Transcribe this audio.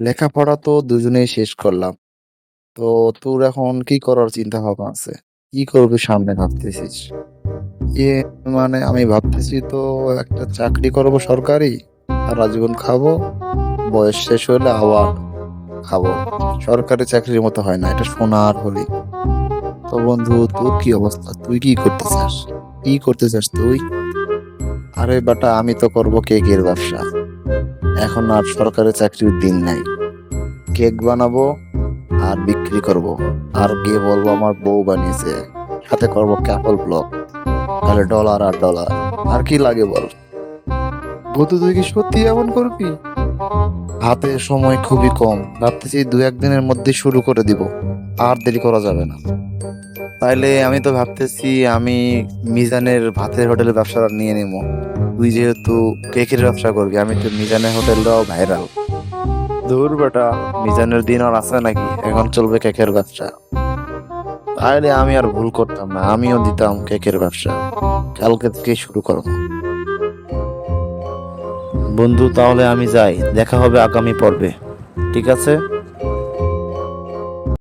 লেখাপড়া তো দুজনেই শেষ করলাম। তো তোর এখন কি করার চিন্তা ভাবনা আছে? কি করবি সামনে ভাবতেছিস? ইয়ে মানে আমি ভাবতেছি তো একটা চাকরি করব সরকারি, সারা জীবন খাব, বয়স শেষ হলে আবার খাব। সরকারি চাকরির মতো হয় না, এটা সোনার হরিণ। তো বন্ধু তোর কি অবস্থা? তুই কি করতে চাস? কি করতে চাস তুই? আরে বেটা আমি তো করব কেকের ব্যবসা। এখন আর সরকারি চাকরির দিন নাই। কেক বানাবো আর বিক্রি করব। আর গিয়ে বলব আমার বউ বানিয়েছে। সাথে করব ক্যাপল ব্লগ। তাহলে ডলার আর ডলার। আর কি লাগে বল? বন্ধু তুই কি সত্যি এমন করবি? হাতে সময় খুবই কম। ভাবতেছি দু একদিনের মধ্যে শুরু করে দিব। আর দেরি করা যাবে না। তাইলে আমি তো ভাবতেছি আমি মিজানের ভাতের হোটেলের ব্যবসাটা নিয়ে নেব। তুই যেহেতু কেকের ব্যবসা করবি, আমি তো মিজানের হোটেলটাও ভাইরাল। ধুর বেটা, মিজানের দিন আর আছে নাকি? এখন চলবে কেকের ব্যবসা। তাইলে আমি আর ভুল করতাম না। আমিও দিতাম কেকের ব্যবসা। কালকে থেকে শুরু করব। বন্ধু, তাহলে আমি যাই। দেখা হবে আগামী পর্বে। ঠিক আছে?